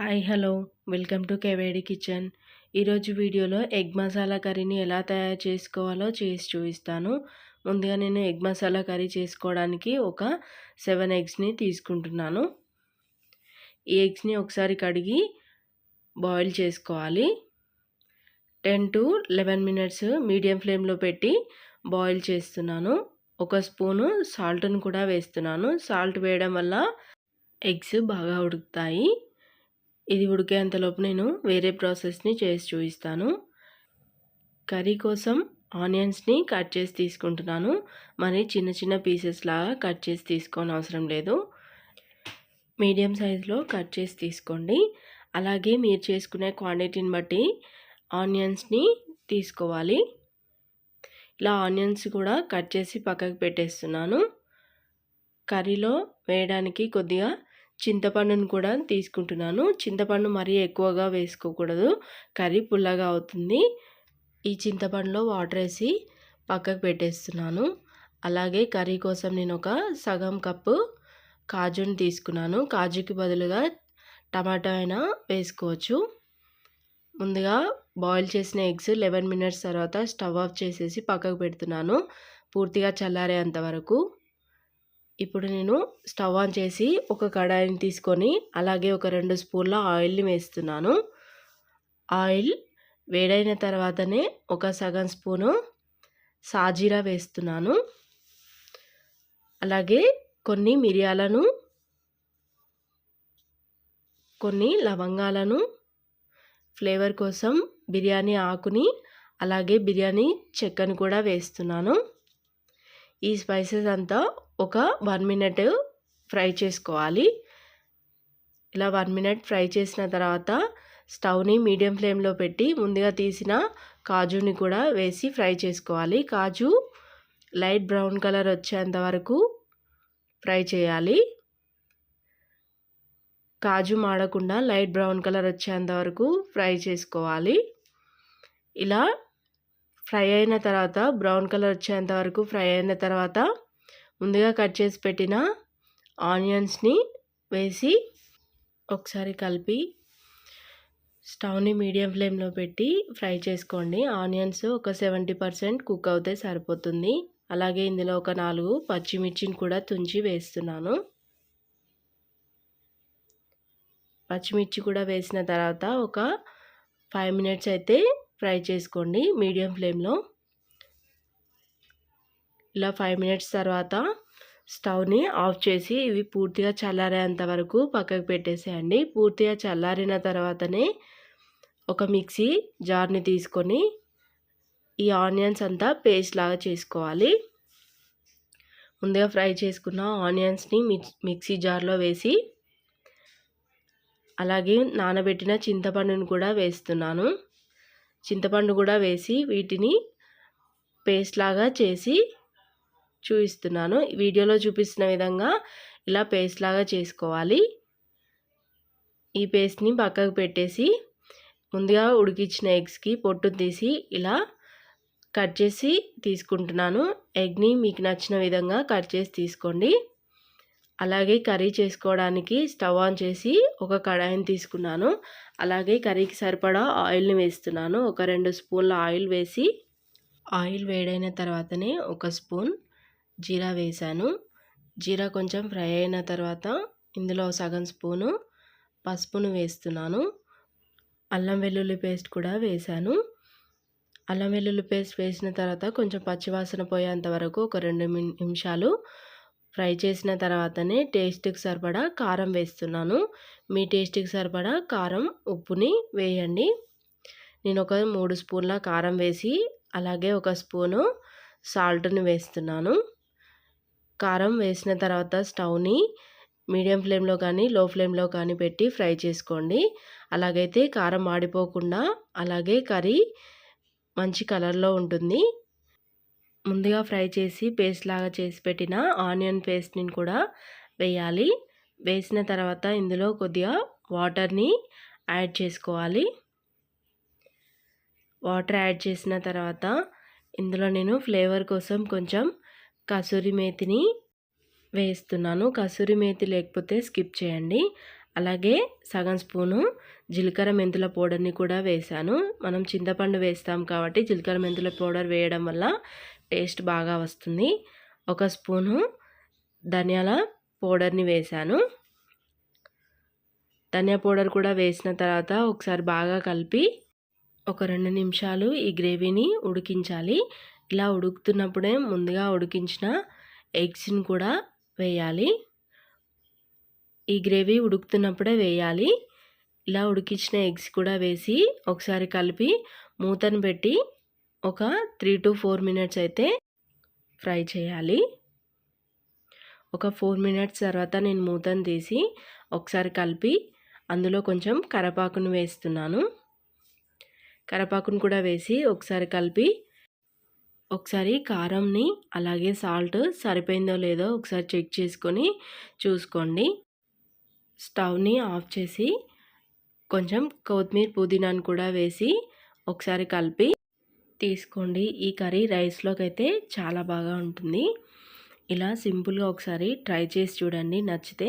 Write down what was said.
Hi hello. Welcome to KVD kitchen. ఈరోజు వీడియోలో egg masala కర్రీని ఎలా తయారు చేసుకోవాలో చేసి చూపిస్తాను. ముందుగా నేను ఎగ్ మసాలా కర్రీ చేసుకోవడానికి ఒక సెవెన్ ఎగ్స్ని తీసుకుంటున్నాను. ఈ ఎగ్స్ని ఒకసారి కడిగి బాయిల్ చేసుకోవాలి. Ten to eleven minutes medium ఫ్లేమ్లో పెట్టి బాయిల్ చేస్తున్నాను. ఒక స్పూను సాల్ట్ను కూడా వేస్తున్నాను. సాల్ట్ వేయడం వల్ల ఎగ్స్ బాగా ఉడుకుతాయి. ఇది ఉడికేంతలోపు నేను వేరే ప్రాసెస్ని చేసి చూపిస్తాను. కర్రీ కోసం ఆనియన్స్ని కట్ చేసి తీసుకుంటున్నాను. మరి చిన్న చిన్న పీసెస్ లాగా కట్ చేసి తీసుకోని అవసరం లేదు. మీడియం సైజులో కట్ చేసి తీసుకోండి. అలాగే మీరు చేసుకునే క్వాంటిటీని బట్టి ఆనియన్స్ని తీసుకోవాలి. ఇలా ఆనియన్స్ కూడా కట్ చేసి పక్కకు పెట్టేస్తున్నాను. కర్రీలో వేయడానికి కొద్దిగా చింతపండును కూడా తీసుకుంటున్నాను. చింతపండు మరీ ఎక్కువగా వేసుకోకూడదు. కర్రీ పుల్లగా అవుతుంది. ఈ చింతపండులో వాటర్ వేసి పక్కకు పెట్టేస్తున్నాను. అలాగే కర్రీ కోసం నేను ఒక సగం కప్పు కాజుని తీసుకున్నాను. కాజుకి బదులుగా టమాటా అయినా వేసుకోవచ్చు. ముందుగా బాయిల్ చేసిన ఎగ్స్ లెవెన్ మినిట్స్ తర్వాత స్టవ్ ఆఫ్ చేసేసి పక్కకు పెడుతున్నాను. పూర్తిగా చల్లారేంత వరకు. ఇప్పుడు నేను స్టవ్ ఆన్ చేసి ఒక కడాయిని తీసుకొని అలాగే ఒక రెండు స్పూన్ల ఆయిల్ని వేస్తున్నాను. ఆయిల్ వేడైన తర్వాతనే ఒక సగం స్పూను సాజీరా వేస్తున్నాను. అలాగే కొన్ని మిరియాలను కొన్ని లవంగాలను ఫ్లేవర్ కోసం బిర్యానీ ఆకుని అలాగే బిర్యానీ చెక్కను కూడా వేస్తున్నాను. ఈ స్పైసెస్ అంతా ఒక వన్ మినిట్ ఫ్రై చేసుకోవాలి. ఇలా వన్ మినిట్ ఫ్రై చేసిన తర్వాత స్టవ్ని మీడియం ఫ్లేమ్లో పెట్టి ముందుగా తీసిన కాజుని కూడా వేసి ఫ్రై చేసుకోవాలి. కాజు లైట్ బ్రౌన్ కలర్ వచ్చేంత వరకు ఫ్రై చేయాలి. కాజు మాడకుండా లైట్ బ్రౌన్ కలర్ వచ్చేంత వరకు ఫ్రై చేసుకోవాలి. ఇలా ఫ్రై అయిన తర్వాత బ్రౌన్ కలర్ వచ్చేంత వరకు ఫ్రై అయిన తర్వాత ముందుగా కట్ చేసి పెట్టిన ఆనియన్స్ని వేసి ఒకసారి కలిపి స్టవ్ని మీడియం ఫ్లేమ్లో పెట్టి ఫ్రై చేసుకోండి. ఆనియన్స్ ఒక సెవెంటీ పర్సెంట్ కుక్ అవుతే సరిపోతుంది. అలాగే ఇందులో ఒక నాలుగు పచ్చిమిర్చిని కూడా తుంచి వేస్తున్నాను. పచ్చిమిర్చి కూడా వేసిన తర్వాత ఒక ఫైవ్ మినిట్స్ అయితే ఫ్రై చేసుకోండి మీడియం ఫ్లేమ్లో. ఇలా ఫైవ్ మినిట్స్ తర్వాత స్టవ్ని ఆఫ్ చేసి ఇవి పూర్తిగా చల్లారేంత వరకు పక్కకు పెట్టేసేయండి. పూర్తిగా చల్లారిన తర్వాతనే ఒక మిక్సీ జార్ని తీసుకొని ఈ ఆనియన్స్ అంతా పేస్ట్ లాగా చేసుకోవాలి. ముందుగా ఫ్రై చేసుకున్న ఆనియన్స్ని మిక్సీ జార్లో వేసి అలాగే నానబెట్టిన చింతపండును కూడా వేస్తున్నాను. చింతపండు కూడా వేసి వీటిని పేస్ట్ లాగా చేసి చూపిస్తున్నాను. వీడియోలో చూపిస్తున్న విధంగా ఇలా పేస్ట్ లాగా చేసుకోవాలి. ఈ పేస్ట్ని పక్కకు పెట్టేసి ముందుగా ఉడికించిన ఎగ్స్కి పొట్టు తీసి ఇలా కట్ చేసి తీసుకుంటున్నాను. ఎగ్ని మీకు నచ్చిన విధంగా కట్ చేసి తీసుకోండి. అలాగే కర్రీ చేసుకోవడానికి స్టవ్ ఆన్ చేసి ఒక కడాయిని తీసుకున్నాను. అలాగే కర్రీకి సరిపడా ఆయిల్ని వేస్తున్నాను. ఒక రెండు స్పూన్ల ఆయిల్ వేసి ఆయిల్ వేడైన తర్వాతనే ఒక స్పూన్ జీరా వేశాను జీరా కొంచెం ఫ్రై అయిన తర్వాత ఇందులో సగం స్పూను పసుపును వేస్తున్నాను. అల్లం వెల్లుల్లి పేస్ట్ కూడా వేశాను అల్లం వెల్లుల్లి పేస్ట్ వేసిన తర్వాత కొంచెం పచ్చివాసన పోయేంత వరకు ఒక రెండు నిమిషాలు ఫ్రై చేసిన తర్వాతనే టేస్ట్కి సరిపడా కారం వేస్తున్నాను. మీ టేస్ట్కి సరిపడా కారం ఉప్పుని వేయండి. నేను ఒక మూడు స్పూన్ల కారం వేసి అలాగే ఒక స్పూను సాల్ట్ని వేస్తున్నాను. కారం వేసిన తర్వాత స్టవ్ని మీడియం ఫ్లేమ్లో కానీ లో ఫ్లేమ్లో కానీ పెట్టి ఫ్రై చేసుకోండి. అలాగైతే కారం ఆడిపోకుండా అలాగే కర్రీ మంచి కలర్లో ఉంటుంది. ముందుగా ఫ్రై చేసి పేస్ట్ లాగా చేసి పెట్టిన ఆనియన్ పేస్ట్ని కూడా వేయాలి. వేసిన తర్వాత ఇందులో కొద్దిగా వాటర్ని యాడ్ చేసుకోవాలి. వాటర్ యాడ్ చేసిన తర్వాత ఇందులో నేను ఫ్లేవర్ కోసం కొంచెం కసూరి మేతిని వేస్తున్నాను. కసూరి మేతి లేకపోతే స్కిప్ చేయండి. అలాగే సగం స్పూను జీలకర్ర మెంతుల పౌడర్ని కూడా వేసాను మనం చింతపండు వేస్తాం కాబట్టి జీలకర్ర మెంతుల పౌడర్ వేయడం వల్ల టేస్ట్ బాగా వస్తుంది. ఒక స్పూను ధనియాల పౌడర్ని వేసాను ధనియా పౌడర్ కూడా వేసిన తర్వాత ఒకసారి బాగా కలిపి ఒక రెండు నిమిషాలు ఈ గ్రేవీని ఉడికించాలి. ఇలా ఉడుకుతున్నప్పుడే ముందుగా ఉడికించిన ఎగ్స్ని కూడా వేయాలి. ఈ గ్రేవీ ఉడుకుతున్నప్పుడే వేయాలి. ఇలా ఉడికించిన ఎగ్స్ కూడా వేసి ఒకసారి కలిపి మూతను పెట్టి ఒక త్రీ టు ఫోర్ మినిట్స్ అయితే ఫ్రై చేయాలి. ఒక ఫోర్ మినిట్స్ తర్వాత నేను మూతను తీసి ఒకసారి కలిపి అందులో కొంచెం కరపాకును వేస్తున్నాను. కరపాకును కూడా వేసి ఒకసారి కలిపి ఒకసారి కారంని అలాగే సాల్ట్ సరిపోయిందో లేదో ఒకసారి చెక్ చేసుకొని చూసుకోండి. స్టవ్ని ఆఫ్ చేసి కొంచెం కొత్తిమీర పుదీనాను కూడా వేసి ఒకసారి కలిపి తీసుకోండి. ఈ కర్రీ రైస్లోకి అయితే చాలా బాగా ఉంటుంది. ఇలా సింపుల్గా ఒకసారి ట్రై చేసి చూడండి. నచ్చితే